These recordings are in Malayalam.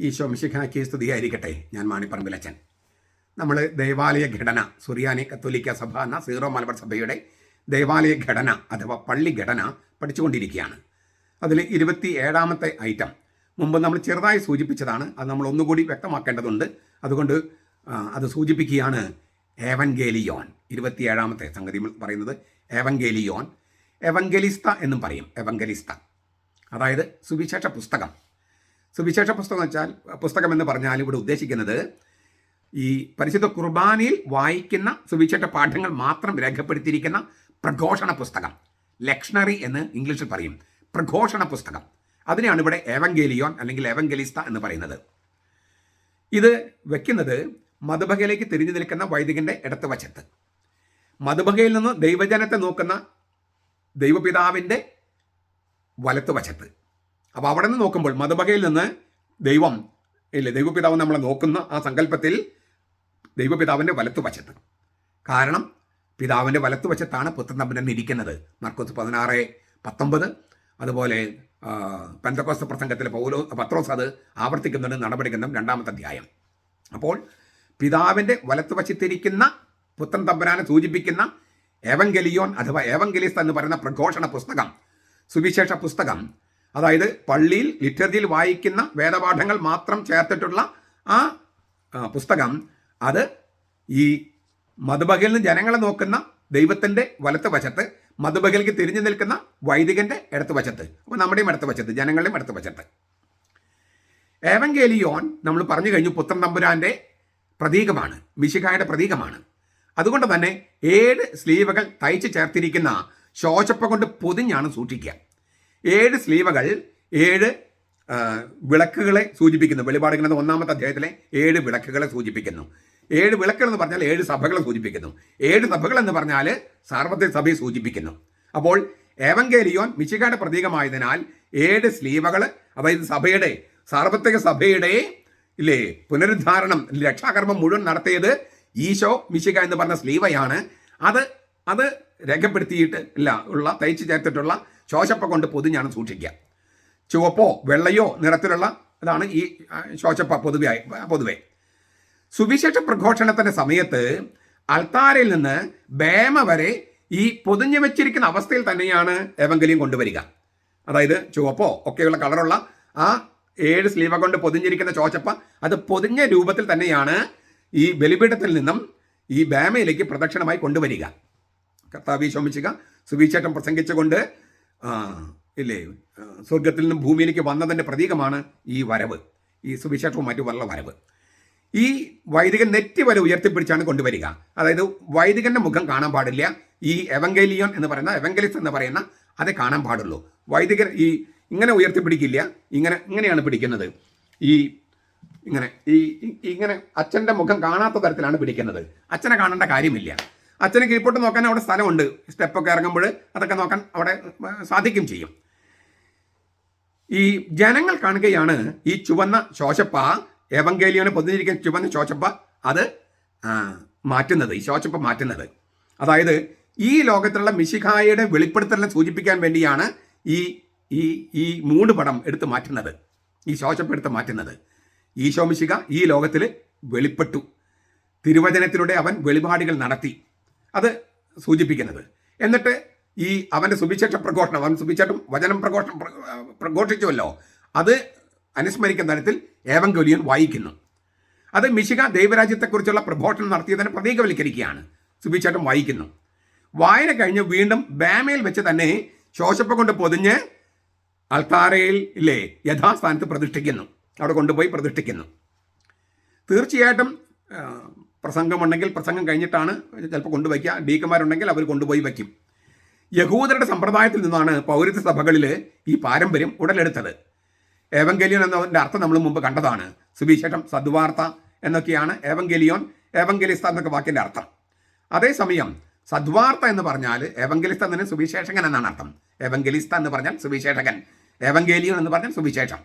ഈശോ മിശിഖാക്കി സ്തുതിയായിരിക്കട്ടെ ഞാൻ മാണിപ്പറമ്പിലച്ചൻ നമ്മൾ ദേവാലയ ഘടന സുറിയാനി കത്തോലിക്ക സഭ എന്ന സീറോ മലബാർ സഭയുടെ ദേവാലയ ഘടന അഥവാ പള്ളി ഘടന പഠിച്ചുകൊണ്ടിരിക്കുകയാണ്. അതിൽ ഇരുപത്തി ഏഴാമത്തെ ഐറ്റം. മുമ്പ് നമ്മൾ ചെറുതായി സൂചിപ്പിച്ചതാണ് അത് നമ്മൾ ഒന്നുകൂടി വ്യക്തമാക്കേണ്ടതുണ്ട്. അതുകൊണ്ട് അത് സൂചിപ്പിക്കുകയാണ് ഏവൻഗേലിയോൻ. ഇരുപത്തിയേഴാമത്തെ സംഗതി പറയുന്നത് ഏവൻഗേലിയോൻ. എവൻഗലിസ്ത എന്നും പറയും. എവൻഗലിസ്ത. അതായത് സുവിശേഷ പുസ്തകം. സുവിശേഷ പുസ്തകം വെച്ചാൽ പുസ്തകം എന്ന് പറഞ്ഞാൽ ഇവിടെ ഉദ്ദേശിക്കുന്നത് ഈ പരിശുദ്ധ കുർബാനയിൽ വായിക്കുന്ന സുവിശേഷ പാഠങ്ങൾ മാത്രം രേഖപ്പെടുത്തിയിരിക്കുന്ന പ്രഘോഷണ പുസ്തകം. ലക്ഷണറി എന്ന് ഇംഗ്ലീഷിൽ പറയും. പ്രഘോഷണ പുസ്തകം. അതിനെയാണ് ഇവിടെ ഏവങ്കേലിയോൻ അല്ലെങ്കിൽ ഏവങ്കലിസ്ത എന്ന് പറയുന്നത്. ഇത് വെക്കുന്നത് മധുബകയിലേക്ക് തിരിഞ്ഞു നിൽക്കുന്ന വൈദികന്റെ ഇടത്ത് വശത്ത് മധുബകയിൽ നിന്ന് ദൈവജനത്തെ നോക്കുന്ന ദൈവപിതാവിന്റെ വലത്ത് വശത്ത് അപ്പോൾ അവിടെ നിന്ന് നോക്കുമ്പോൾ മതബകയിൽ നിന്ന് ദൈവം ഇല്ലേ ദൈവപിതാവ് നമ്മളെ നോക്കുന്ന ആ സങ്കല്പത്തിൽ ദൈവപിതാവിന്റെ വലത്ത് വശത്ത്. കാരണം പിതാവിന്റെ വലത്ത് വശത്താണ് പുത്രൻ തമ്പുരൻ ഇരിക്കുന്നത്. മർക്കോസ് പതിനാറ് പത്തൊമ്പത്. അതുപോലെ പെന്തക്കോസ് പ്രസംഗത്തിലെ പൗലോ പത്രോസ് അത് ആവർത്തിക്കുന്നുണ്ട് നടപടിക്കുന്നതും രണ്ടാമത്തെ അധ്യായം. അപ്പോൾ പിതാവിന്റെ വലത്ത് വശത്തിരിക്കുന്ന പുത്രൻ തമ്പുരാനെ സൂചിപ്പിക്കുന്ന ഏവങ്കലിയോൻ അഥവാ ഏവങ്കലിസ് എന്ന് പറയുന്ന പ്രഘോഷണ പുസ്തകം സുവിശേഷ പുസ്തകം അതായത് പള്ളിയിൽ ലിറ്റർജിയിൽ വായിക്കുന്ന വേദപാഠങ്ങൾ മാത്രം ചേർത്തിട്ടുള്ള ആ പുസ്തകം അത് ഈ മധുബഹലിൽ നിന്ന് ജനങ്ങളെ നോക്കുന്ന ദൈവത്തിന്റെ വലത്ത് വശത്ത് മധുബഹലിക്ക് തിരിഞ്ഞു നിൽക്കുന്ന വൈദികന്റെ ഇടത്ത് വശത്ത്. അപ്പോൾ നമ്മുടെയും ഇടത്ത് വശത്ത് ജനങ്ങളുടെയും ഇടത്ത് വശത്ത്. ഏവങ്കേലിയോൻ നമ്മൾ പറഞ്ഞു കഴിഞ്ഞു പുത്രൻ തമ്പുരാന്റെ പ്രതീകമാണ് മിശിഖായുടെ പ്രതീകമാണ്. അതുകൊണ്ട് തന്നെ ഏഴ് സ്ലീവുകൾ തയ്ച്ച് ചേർത്തിരിക്കുന്ന ശോശപ്പ കൊണ്ട് പൊതിഞ്ഞാണ് സൂക്ഷിക്കുക. ഏഴ് സ്ലീവകൾ ഏഴ് വിളക്കുകളെ സൂചിപ്പിക്കുന്നു. വെളിപാടുകളുടെ ഒന്നാമത്തെ അധ്യായത്തിലെ ഏഴ് വിളക്കുകളെ സൂചിപ്പിക്കുന്നു. ഏഴ് വിളക്കുകൾ എന്ന് പറഞ്ഞാൽ ഏഴ് സഭകളെ സൂചിപ്പിക്കുന്നു. ഏഴ് സഭകൾ എന്ന് പറഞ്ഞാൽ സാർവത്രിക സഭയെ സൂചിപ്പിക്കുന്നു. അപ്പോൾ ഏവങ്കേലിയോൻ മിശികയുടെ പ്രതീകമായതിനാൽ ഏഴ് സ്ലീവകൾ അതായത് സഭയുടെ സാർവത്രിക സഭയുടെ ഇല്ലേ പുനരുദ്ധാരണം രക്ഷാകർമ്മം മുഴുവൻ നടത്തിയത് ഈശോ മിശിക എന്ന് പറഞ്ഞ സ്ലീവയാണ്. അത് അത് രേഖപ്പെടുത്തിയിട്ട് ഇല്ല ഉള്ള തയ്ച്ചു ചേർത്തിട്ടുള്ള ശോശപ്പ കൊണ്ട് പൊതിഞ്ഞാണ് സൂക്ഷിക്കുക. ചുവപ്പോ വെള്ളയോ നിറത്തിലുള്ള അതാണ് ഈ ശോശപ്പ പൊതുവെ പൊതുവെ. സുവിശേഷ പ്രഘോഷണത്തിന്റെ സമയത്ത് അൾത്താരയിൽ നിന്ന് ബേമ വരെ ഈ പൊതിഞ്ഞു വെച്ചിരിക്കുന്ന അവസ്ഥയിൽ തന്നെയാണ് എവങ്കലിയും കൊണ്ടുവരിക. അതായത് ചുവപ്പോ ഒക്കെയുള്ള കളറുള്ള ആ ഏഴ് സ്ലീവ കൊണ്ട് പൊതിഞ്ഞിരിക്കുന്ന ചോച്ചപ്പ അത് പൊതിഞ്ഞ രൂപത്തിൽ തന്നെയാണ് ഈ ബലിപീഠത്തിൽ നിന്നും ഈ ബേമയിലേക്ക് പ്രദക്ഷിണമായി കൊണ്ടുവരിക. കർത്താവി ശോമിച്ചുക സുവിശേഷം പ്രസംഗിച്ചുകൊണ്ട് ഇല്ലേ? സ്വർഗത്തിൽ നിന്നും ഭൂമിയിലേക്ക് വന്നതിന്റെ പ്രതീകമാണ് ഈ വരവ്. ഈ സുവിശേഷവും മറ്റു വല്ല വരവ്. ഈ വൈദികൻ നെറ്റി വരെ ഉയർത്തിപ്പിടിച്ചാണ് കൊണ്ടുവരിക. അതായത് വൈദികന്റെ മുഖം കാണാൻ പാടില്ല. ഈ എവങ്കേലിയൻ എന്ന് പറയുന്ന എവങ്കലിസ് എന്ന് പറയുന്ന അതേ കാണാൻ പാടുള്ളൂ. വൈദികൻ ഈ ഇങ്ങനെ ഉയർത്തിപ്പിടിക്കില്ല. ഇങ്ങനെ ഇങ്ങനെയാണ് പിടിക്കുന്നത്. ഈ ഇങ്ങനെ ഈ- ഇങ്ങനെ അച്ഛന്റെ മുഖം കാണാത്ത തരത്തിലാണ് പിടിക്കുന്നത്. അച്ഛനെ കാണേണ്ട കാര്യമില്ല. അച്ഛന് കീഴ്പോട്ട് നോക്കാൻ അവിടെ സ്ഥലമുണ്ട്. സ്റ്റെപ്പൊക്കെ ഇറങ്ങുമ്പോൾ അതൊക്കെ നോക്കാൻ അവിടെ സാധിക്കും ചെയ്യും. ഈ ജനങ്ങൾ കാണുകയാണ് ഈ ചുവന്ന ശോശപ്പ ഏവങ്കേലിയോനെ പൊതിഞ്ഞിരിക്കുന്ന ചുവന്ന ശോശപ്പ അത് മാറ്റുന്നത് ഈ ശോശപ്പ മാറ്റുന്നത്. അതായത് ഈ ലോകത്തിലുള്ള മിശിഖായയുടെ വെളിപ്പെടുത്തലിനെ സൂചിപ്പിക്കാൻ വേണ്ടിയാണ് ഈ ഈ ഈ മൂട് പടം എടുത്ത് മാറ്റുന്നത്. ഈ ശോശപ്പ എടുത്ത് മാറ്റുന്നത്. ഈശോ മിശിക ഈ ലോകത്തിൽ വെളിപ്പെട്ടു. തിരുവചനത്തിലൂടെ അവൻ വെളിപാടുകൾ നടത്തി. അത് സൂചിപ്പിക്കുന്നത്. എന്നിട്ട് ഈ അവന്റെ സുവിശേഷ പ്രഘോഷണം അവൻ സുവിശേഷം വചനം പ്രഘോഷണം പ്രഘോഷിച്ചുവല്ലോ. അത് അനുസ്മരിക്കുന്ന തരത്തിൽ ഏവങ്കോലിയൻ വായിക്കുന്നു. അത് മിശിക ദൈവരാജ്യത്തെക്കുറിച്ചുള്ള പ്രഘോഷണം നടത്തിയതിനെ പ്രതീകവൽക്കരിക്കുകയാണ്. സുവിശേഷം വായിക്കുന്നു. വായന കഴിഞ്ഞ് വീണ്ടും ബാമയിൽ വെച്ച് തന്നെ ശോശപ്പ കൊണ്ട് പൊതിഞ്ഞ് അൾത്താരയിൽ ഇല്ലേ യഥാസ്ഥാനത്ത് പ്രതിഷ്ഠിക്കുന്നു. അവിടെ കൊണ്ടുപോയി പ്രതിഷ്ഠിക്കുന്നു. തീർച്ചയായിട്ടും പ്രസംഗമുണ്ടെങ്കിൽ പ്രസംഗം കഴിഞ്ഞിട്ടാണ് ചിലപ്പോൾ കൊണ്ടുവയ്ക്കുക. ഡീക്കന്മാരുണ്ടെങ്കിൽ അവർ കൊണ്ടുപോയി വയ്ക്കും. യഹൂദരുടെ സമ്പ്രദായത്തിൽ നിന്നാണ് പൗരത്വ സഭകളിൽ ഈ പാരമ്പര്യം ഉടലെടുത്തത്. ഏവങ്കലിയോൻ എന്നതിന്റെ അർത്ഥം നമ്മൾ മുമ്പ് കണ്ടതാണ്. സുവിശേഷം സദ്വാർത്ത എന്നൊക്കെയാണ് ഏവങ്കലിയോൻ ഏവങ്കലിസ്ത എന്നൊക്കെ വാക്കിന്റെ അർത്ഥം. അതേസമയം സദ്വാർത്ത എന്ന് പറഞ്ഞാൽ ഏവങ്കലിസ്ത എന്നതിന് സുവിശേഷകൻ എന്നാണ് അർത്ഥം. ഏവങ്കലിസ്ത എന്ന് പറഞ്ഞാൽ സുവിശേഷകൻ. ഏവങ്കേലിയോൻ എന്ന് പറഞ്ഞാൽ സുവിശേഷം.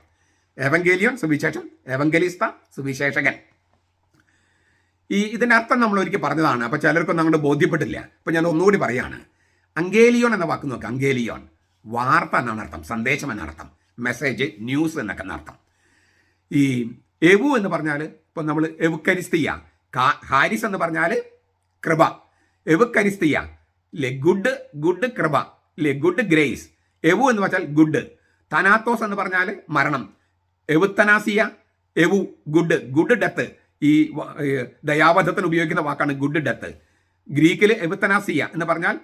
ഏവങ്കേലിയോൻ സുവിശേഷം. ഏവങ്കലിസ്ത സുവിശേഷകൻ. ഈ ഇതിന്റെ അർത്ഥം നമ്മൾ ഒരിക്കൽ പറഞ്ഞതാണ്. അപ്പോൾ ചിലർക്കൊന്നും അങ്ങോട്ട് ബോധ്യപ്പെട്ടില്ല. അപ്പോൾ ഞാൻ ഒന്നുകൂടി പറയാണ്. അങ്കേലിയോൺ എന്ന വാക്ക് നോക്കുക അങ്കേലിയോൺ വാർത്ത എന്നാണ് അർത്ഥം. സന്ദേശം എന്നർത്ഥം മെസ്സേജ് ന്യൂസ് എന്നൊക്കെ അർത്ഥം. ഈ എവു എന്ന് പറഞ്ഞാൽ ഇപ്പം നമ്മൾ എവുക്കരിസ്തീയ. ഹാരിസ് എന്ന് പറഞ്ഞാൽ കൃപ. എവുക്കരിസ്തീയ. ലെ ഗുഡ് ഗുഡ് കൃപ. ലെ ഗുഡ് ഗ്രേസ്. എവു എന്ന് വെച്ചാൽ ഗുഡ്. തനാത്തോസ് എന്ന് പറഞ്ഞാൽ മരണം. എവുത്തനാസിയ. എവു ഗുഡ്. Good death. ഈ ദയാവധത്തിന് ഉപയോഗിക്കുന്ന വാക്കാണ് ഗുഡ് ഡെത്ത് ഗ്രീക്കിൽ എവുത്തനാസിയ എന്ന് പറഞ്ഞാൽ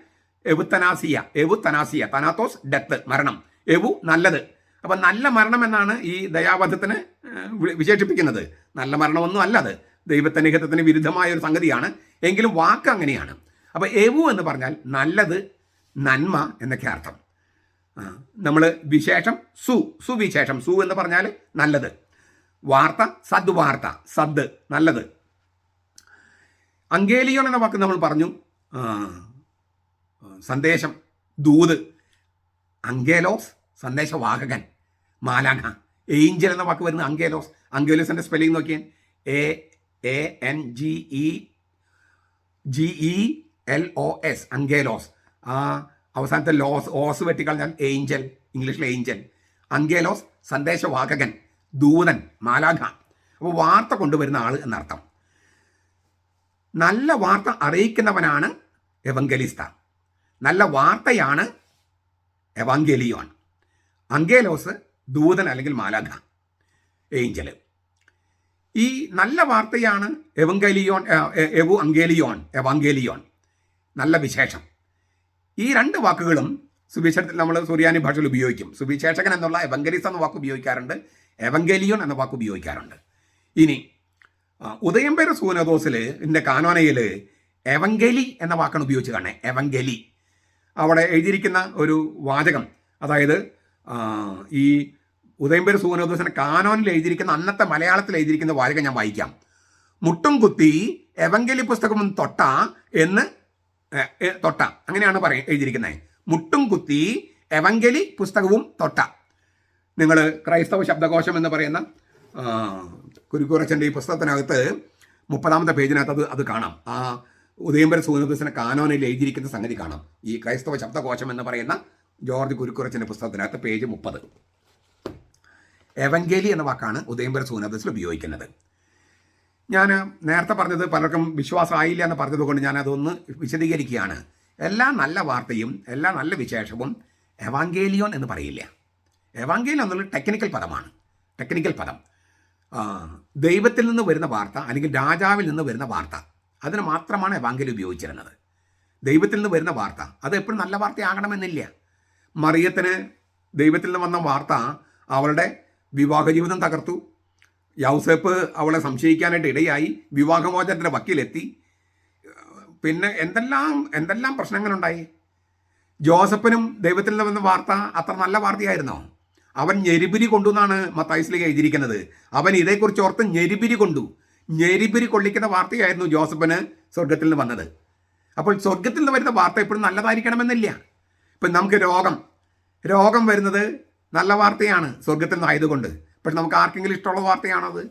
എവുത്തനാസിയ എവു തനാസിയ തനാത്തോസ് ഡെത്ത് മരണം. എവു നല്ലത്. അപ്പൊ നല്ല മരണം എന്നാണ് ഈ ദയാവധത്തിന് വിശേഷിപ്പിക്കുന്നത്. നല്ല മരണമൊന്നും അല്ല അത് ദൈവത്തെ ഹിതത്തിന് വിരുദ്ധമായ ഒരു സംഗതിയാണ്. എങ്കിലും വാക്ക് അങ്ങനെയാണ്. അപ്പൊ എവു എന്ന് പറഞ്ഞാൽ നല്ലത് നന്മ എന്നൊക്കെ അർത്ഥം. നമ്മൾ വിശേഷം സു സുവിശേഷം സു എന്ന് പറഞ്ഞാൽ നല്ലത്. വാർത്ത സദ്വാർത്ത സദ് നല്ലത്. അങ്കേലിയോൺ എന്ന വാക്ക് നമ്മൾ പറഞ്ഞു. സന്ദേശം ദൂത് അങ്കേലോസ് സന്ദേശവാഹകൻ മാലാഖ ഏഞ്ചൽ എന്ന വാക്ക് വരുന്നത് അങ്കേലോസ്. അങ്കേലോസിന്റെ സ്പെല്ലിംഗ് നോക്കിയാൽ A A N G E G E L O S അങ്കേലോസ്. ആ അവസാനത്തെ ലോസ് ഓസ് വെട്ടിക്കളഞ്ഞാൽ ഏഞ്ചൽ ഇംഗ്ലീഷിൽ ഏഞ്ചൽ. അങ്കേലോസ് സന്ദേശവാഹകൻ. ദൂതൻ മാലാഖ. അപ്പോൾ വാർത്ത കൊണ്ടുവരുന്ന ആൾ എന്നർത്ഥം. നല്ല വാർത്ത അറിയിക്കുന്നവനാണ് എവങ്കലിസ്ത. നല്ല വാർത്തയാണ് എവാങ്കേലിയോൺ അങ്കേലോസ് ദൂതൻ അല്ലെങ്കിൽ മാലാഖ. ഏഞ്ചൽ ഈ നല്ല വാർത്തയാണ് എവങ്കലിയോൺ എവു അങ്കേലിയോൺ എവാങ്കേലിയോൺ നല്ല വിശേഷം. ഈ രണ്ട് വാക്കുകളും സുവിശേഷത്തിൽ നമ്മൾ സുറിയാനി ഭാഷയിൽ ഉപയോഗിക്കും. സുവിശേഷകൻ എന്നുള്ള എവങ്കലിസ് എന്ന വാക്ക് ഉപയോഗിക്കാറുണ്ട്. എവങ്കേലിയോൺ എന്ന വാക്ക് ഉപയോഗിക്കാറുണ്ട്. ഇനി ഉദയംപേര സൂനദോസിൽ എന്റെ കാനോനയിൽ എവങ്കലി എന്ന വാക്കാണ് ഉപയോഗിച്ച് കാണേ എവങ്കലി അവിടെ എഴുതിയിരിക്കുന്ന ഒരു വാചകം അതായത് ഈ ഉദയംപേര സൂനദോസിന്റെ കാനോനിൽ എഴുതിയിരിക്കുന്ന അന്നത്തെ മലയാളത്തിൽ എഴുതിയിരിക്കുന്ന വാചകം ഞാൻ വായിക്കാം. മുട്ടും കുത്തി എവങ്കലി പുസ്തകം തൊട്ട എന്ന് തൊട്ട. അങ്ങനെയാണ് പറയ എഴുതിയിരിക്കുന്നത് മുട്ടും കുത്തി എവങ്കലി പുസ്തകവും തൊട്ട. നിങ്ങൾ ക്രൈസ്തവ ശബ്ദകോശം എന്ന് പറയുന്ന കുരുക്കുറച്ചന്റെ ഈ പുസ്തകത്തിനകത്ത് മുപ്പതാമത്തെ പേജിനകത്ത് അത് അത് കാണാം. ആ ഉദയംബര സൂര്യദോസിന്റെ കാനോനിൽ എഴുതിയിരിക്കുന്ന സംഗതി കാണാം. ഈ ക്രൈസ്തവ ശബ്ദകോശം എന്ന് പറയുന്ന ജോർജ് കുരുക്കുറച്ചന്റെ പുസ്തകത്തിനകത്ത് പേജ് മുപ്പത്. എവങ്കേലി എന്ന വാക്കാണ് ഉദയംബര സൂനദസിൽ ഉപയോഗിക്കുന്നത്. ഞാൻ നേരത്തെ പറഞ്ഞത് പലർക്കും വിശ്വാസമായില്ല എന്ന് പറഞ്ഞതുകൊണ്ട് ഞാൻ അതൊന്ന് വിശദീകരിക്കുകയാണ്. എല്ലാ നല്ല വാർത്തയും എല്ലാ നല്ല വിശേഷവും എവാങ്കേലിയോൻ എന്ന് പറയില്ല. എവാങ്കേലിയോൻ എന്നുള്ള ടെക്നിക്കൽ പദമാണ്. ടെക്നിക്കൽ പദം. ദൈവത്തിൽ നിന്ന് വരുന്ന വാർത്ത അല്ലെങ്കിൽ രാജാവിൽ നിന്ന് വരുന്ന വാർത്ത അതിന് മാത്രമാണ് എവാങ്കേലി ഉപയോഗിച്ചിരുന്നത്. ദൈവത്തിൽ നിന്ന് വരുന്ന വാർത്ത അത് എപ്പോഴും നല്ല വാർത്തയാകണമെന്നില്ല. മറിയത്തിന് ദൈവത്തിൽ നിന്ന് വന്ന വാർത്ത അവളുടെ വിവാഹ ജീവിതം തകർത്തു. യൗസേപ്പ് അവളെ സംശയിക്കാനായിട്ട് ഇടയായി. വിവാഹമോചനത്തിന്റെ വക്കീലെത്തി. പിന്നെ എന്തെല്ലാം എന്തെല്ലാം പ്രശ്നങ്ങളുണ്ടായി? ജോസഫിനും ദൈവത്തിൽ നിന്ന് വന്ന വാർത്ത അത്ര നല്ല വാർത്തയായിരുന്നോ? അവൻ ഞെരിപിരി കൊണ്ടു എന്നാണ് എഴുതിയിരിക്കുന്നത്. അവൻ ഇതേക്കുറിച്ച് ഓർത്ത് ഞെരിപിരി കൊണ്ടു. ഞെരിപിരി കൊള്ളിക്കുന്ന വാർത്തയായിരുന്നു ജോസഫിന് സ്വർഗത്തിൽ നിന്ന് വന്നത്. അപ്പോൾ സ്വർഗത്തിൽ നിന്ന് വരുന്ന വാർത്ത എപ്പോഴും നല്ലതായിരിക്കണമെന്നില്ല. ഇപ്പം നമുക്ക് രോഗം. രോഗം വരുന്നത് നല്ല വാർത്തയാണ് സ്വർഗത്തിൽ നിന്നായതുകൊണ്ട് പക്ഷെ നമുക്ക് ആർക്കെങ്കിലും ഇഷ്ടമുള്ള വാർത്തയാണത്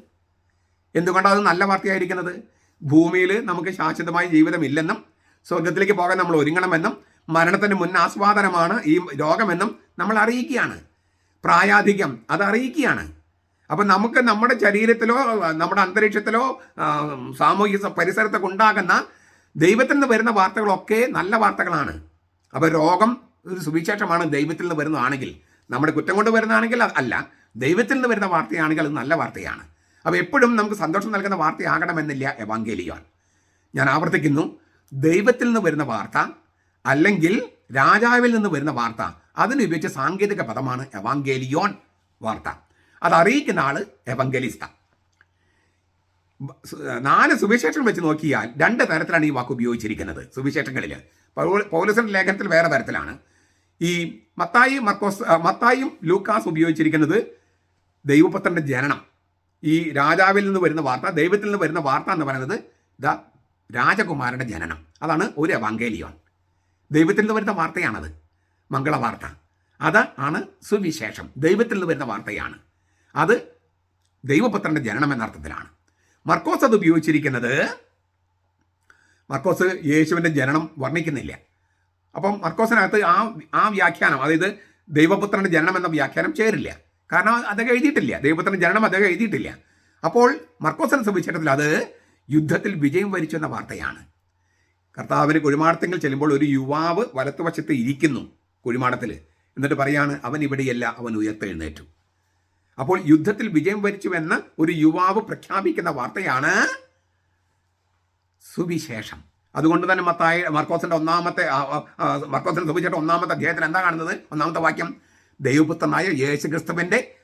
എന്തുകൊണ്ടാണ് അത് നല്ല വാർത്തയായിരിക്കുന്നത്? ഭൂമിയിൽ നമുക്ക് ശാശ്വതമായ ജീവിതമില്ലെന്നും സ്വർഗത്തിലേക്ക് പോകാൻ നമ്മൾ ഒരുങ്ങണമെന്നും മരണത്തിന് മുൻ ആസ്വാദനമാണ് ഈ രോഗമെന്നും നമ്മൾ അറിയിക്കുകയാണ്. പ്രായാധിക്യം അത് അറിയിക്കുകയാണ്. അപ്പം നമുക്ക് നമ്മുടെ ശരീരത്തിലോ നമ്മുടെ അന്തരീക്ഷത്തിലോ സാമൂഹിക പരിസരത്തൊക്കെ ഉണ്ടാകുന്ന ദൈവത്തിൽ നിന്ന് വരുന്ന വാർത്തകളൊക്കെ നല്ല വാർത്തകളാണ്. അപ്പോൾ രോഗം ഒരു സുവിശേഷമാണ് ദൈവത്തിൽ നിന്ന് വരുന്നതാണെങ്കിൽ. നമ്മുടെ കുറ്റം കൊണ്ട് വരുന്നതാണെങ്കിൽ അല്ല. ദൈവത്തിൽ നിന്ന് വരുന്ന വാർത്തയാണെങ്കിൽ അത് നല്ല വാർത്തയാണ്. അപ്പോൾ എപ്പോഴും നമുക്ക് സന്തോഷം നൽകുന്ന വാർത്തയാകണമെന്നില്ല എവാങ്കേലിയോൻ. ഞാൻ ആവർത്തിക്കുന്നു. ദൈവത്തിൽ നിന്ന് വരുന്ന വാർത്ത അല്ലെങ്കിൽ രാജാവിൽ നിന്ന് വരുന്ന വാർത്ത അതിന് ഉപയോഗിച്ച സാങ്കേതിക പദമാണ് എവാങ്കേലിയോൺ വാർത്ത. അത് അറിയിക്കുന്ന ആൾ എവങ്കലിസ്ത നാല് സുവിശേഷങ്ങൾ വെച്ച് നോക്കിയാൽ രണ്ട് തരത്തിലാണ് ഈ വാക്ക് ഉപയോഗിച്ചിരിക്കുന്നത് സുവിശേഷങ്ങളിൽ പൗലസിന്റെ ലേഖനത്തിൽ വേറെ തരത്തിലാണ്. ഈ മത്തായി മർക്കോസ് മത്തായും ലൂക്കാസ് ഉപയോഗിച്ചിരിക്കുന്നത് ദൈവപുത്രന്റെ ജനനം. ഈ രാജാവിൽ നിന്ന് വരുന്ന വാർത്ത ദൈവത്തിൽ നിന്ന് വരുന്ന വാർത്ത എന്ന് പറയുന്നത് ദ രാജകുമാരന്റെ ജനനം. അതാണ് ഒരു എവാങ്കേലിയോൺ. ദൈവത്തിൽ നിന്ന് വരുന്ന വാർത്തയാണത്. മംഗളവാർത്ത. അത് ആണ് സുവിശേഷം. ദൈവത്തിൽ നിന്ന് വരുന്ന വാർത്തയാണ്. അത് ദൈവപുത്രന്റെ ജനനം എന്ന അർത്ഥത്തിലാണ്. മർക്കോസ് അത് ഉപയോഗിച്ചിരിക്കുന്നത് മർക്കോസ് യേശുവിന്റെ ജനനം വർണിക്കുന്നില്ല. അപ്പം മർക്കോസിനകത്ത് ആ ആ വ്യാഖ്യാനം അതായത് ദൈവപുത്രന്റെ ജനനം എന്ന വ്യാഖ്യാനം ചേരില്ല. കാരണം അദ്ദേഹം എഴുതിയിട്ടില്ല. ദൈവപുത്രന്റെ ജനനം അദ്ദേഹം എഴുതിയിട്ടില്ല. അപ്പോൾ മർക്കോസിനെ സുവിശേഷത്തിൽ അത് യുദ്ധത്തിൽ വിജയം വരിച്ചു എന്ന വാർത്തയാണ്. കർത്താവിന് കുഴിമാടത്തെങ്കിൽ ചെല്ലുമ്പോൾ ഒരു യുവാവ് വലത്തുവശത്ത് ഇരിക്കുന്നു. കുഴിമാടത്തിൽ എന്നിട്ട് പറയാണ് അവൻ ഇവിടെയല്ല അവൻ ഉയർത്തെഴുന്നേറ്റു. അപ്പോൾ യുദ്ധത്തിൽ വിജയം വരിച്ചുവെന്ന് ഒരു യുവാവ് പ്രഖ്യാപിക്കുന്ന വാർത്തയാണ് സുവിശേഷം. അതുകൊണ്ട് തന്നെ മത്തായി മർക്കോസിന്റെ ഒന്നാമത്തെ മർക്കോസിന്റെ സുവിശേഷം ഒന്നാമത്തെ അധ്യായത്തിൽ എന്താ കാണുന്നത്? ഒന്നാമത്തെ വാക്യം ദൈവപുത്രനായ യേശു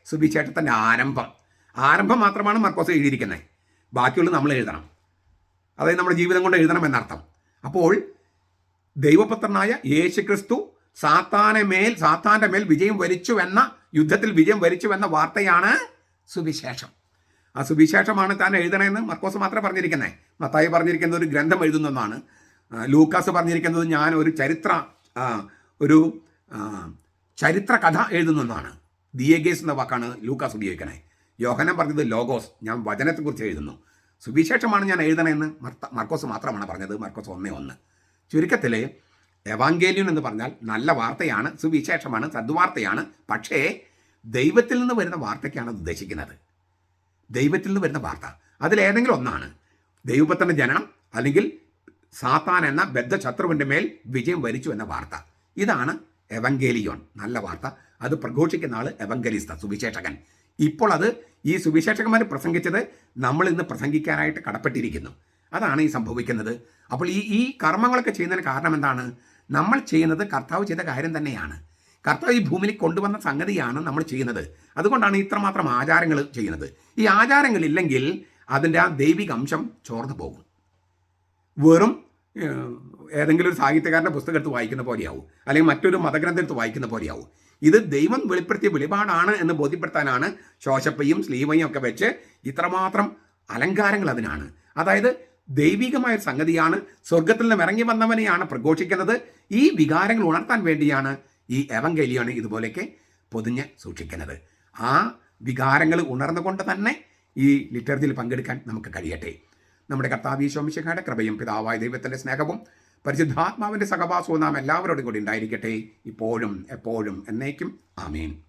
സുവിശേഷത്തിന്റെ ആരംഭം. ആരംഭം മാത്രമാണ് മർക്കോസ് എഴുതിയിരിക്കുന്നത്. ബാക്കിയുള്ളത് നമ്മൾ എഴുതണം. അതായത് നമ്മുടെ ജീവിതം കൊണ്ട് എഴുതണം എന്നർത്ഥം. അപ്പോൾ ദൈവപുത്രനായ യേശു ക്രിസ്തു സാത്താനെ മേൽ സാത്താന്റെ മേൽ വിജയം വരിച്ചു എന്ന യുദ്ധത്തിൽ വിജയം വരിച്ചു എന്ന വാർത്തയാണ് സുവിശേഷം. ആ സുവിശേഷമാണ് താൻ എഴുതണമെന്ന് മർക്കോസ് മാത്രമേ പറഞ്ഞിരിക്കുന്നത് മത്തായി പറഞ്ഞിരിക്കുന്നത് ഒരു ഗ്രന്ഥം എഴുതുന്നതാണ്. ലൂക്കാസ് പറഞ്ഞിരിക്കുന്നത് ഞാൻ ഒരു ചരിത്ര ഒരു ചരിത്ര കഥ എഴുതുന്നതാണ്. ദിയഗേസ് എന്ന വാക്കാണ് ലൂക്കാസ് ഉപയോഗിക്കണേ. യോഹനം പറഞ്ഞത് ലോഗോസ്. ഞാൻ വചനത്തെക്കുറിച്ച് എഴുതുന്നു. സുവിശേഷമാണ് ഞാൻ എഴുതണമെന്ന് മർക്കോസ് മാത്രമാണ് പറഞ്ഞത്. മർക്കോസ് ഒന്നേ ഒന്ന്. ചുരുക്കത്തിൽ എവാങ്കേലിയൻ എന്ന് പറഞ്ഞാൽ നല്ല വാർത്തയാണ് സുവിശേഷമാണ് സദ്വാർത്തയാണ്. പക്ഷേ ദൈവത്തിൽ നിന്ന് വരുന്ന വാർത്തയ്ക്കാണ് അത് ഉദ്ദേശിക്കുന്നത്. ദൈവത്തിൽ നിന്ന് വരുന്ന വാർത്ത. അതിലേതെങ്കിലും ഒന്നാണ്. ദൈവപുത്രന്റെ ജനനം അല്ലെങ്കിൽ സാത്താൻ എന്ന ബദ്ധശത്രുവിന്റെ മേൽ വിജയം വരിച്ചു എന്ന വാർത്ത. ഇതാണ് എവങ്കേലിയോൺ നല്ല വാർത്ത. അത് പ്രഘോഷിക്കുന്ന ആൾ എവങ്കലിസ്ത സുവിശേഷകൻ. ഇപ്പോൾ അത് ഈ സുവിശേഷകന്മാർ പ്രസംഗിച്ചത് നമ്മൾ ഇന്ന് പ്രസംഗിക്കാനായിട്ട് കടപ്പെട്ടിരിക്കുന്നു. അതാണ് ഈ സംഭവിക്കുന്നത്. അപ്പോൾ ഈ ഈ കർമ്മങ്ങളൊക്കെ ചെയ്യുന്നതിന് കാരണം എന്താണ്? നമ്മൾ ചെയ്യുന്നത് കർത്താവ് ചെയ്ത കാര്യം തന്നെയാണ്. കർത്താവ് ഈ ഭൂമിയിൽ കൊണ്ടുവന്ന സംഗതിയാണ് നമ്മൾ ചെയ്യുന്നത്. അതുകൊണ്ടാണ് ഇത്രമാത്രം ആചാരങ്ങൾ ചെയ്യുന്നത്. ഈ ആചാരങ്ങൾ ഇല്ലെങ്കിൽ അതിന്റെ ആ ദൈവിക അംശം ചോർന്നു പോകും. വെറും ഏതെങ്കിലും ഒരു സാഹിത്യകാരന്റെ പുസ്തകം എടുത്ത് വായിക്കുന്ന പോലെയാവും. അല്ലെങ്കിൽ മറ്റൊരു മതഗ്രന്ഥം എടുത്ത് വായിക്കുന്ന പോലെയാവും. ഇത് ദൈവം വെളിപ്പെടുത്തിയ വെളിപാടാണ് എന്ന് ബോധ്യപ്പെടുത്താനാണ് ശോശപ്പയും സ്ലീവയും ഒക്കെ വെച്ച് ഇത്രമാത്രം അലങ്കാരങ്ങൾ അതിനാണ്. അതായത് ദൈവികമായ സംഗതിയാണ്. സ്വർഗത്തിൽ നിന്ന് ഇറങ്ങി വന്നവനെയാണ് പ്രഘോഷിക്കുന്നത്. ഈ വികാരങ്ങൾ ഉണർത്താൻ വേണ്ടിയാണ് ഈ എവങ്കലിയാണ് ഇതുപോലെയൊക്കെ പൊതിഞ്ഞ് സൂക്ഷിക്കുന്നത്. ആ വികാരങ്ങൾ ഉണർന്നുകൊണ്ട് തന്നെ ഈ ലിറ്റർജിയിൽ പങ്കെടുക്കാൻ നമുക്ക് കഴിയട്ടെ. നമ്മുടെ കർത്താവ് ഈശോമിശിഖയുടെ കൃപയും പിതാവായ ദൈവത്തിന്റെ സ്നേഹവും പരിശുദ്ധാത്മാവിന്റെ സഹവാസവും നാം എല്ലാവരോടും കൂടി ഉണ്ടായിരിക്കട്ടെ. ഇപ്പോഴും എപ്പോഴും എന്നേക്കും. ആമേൻ.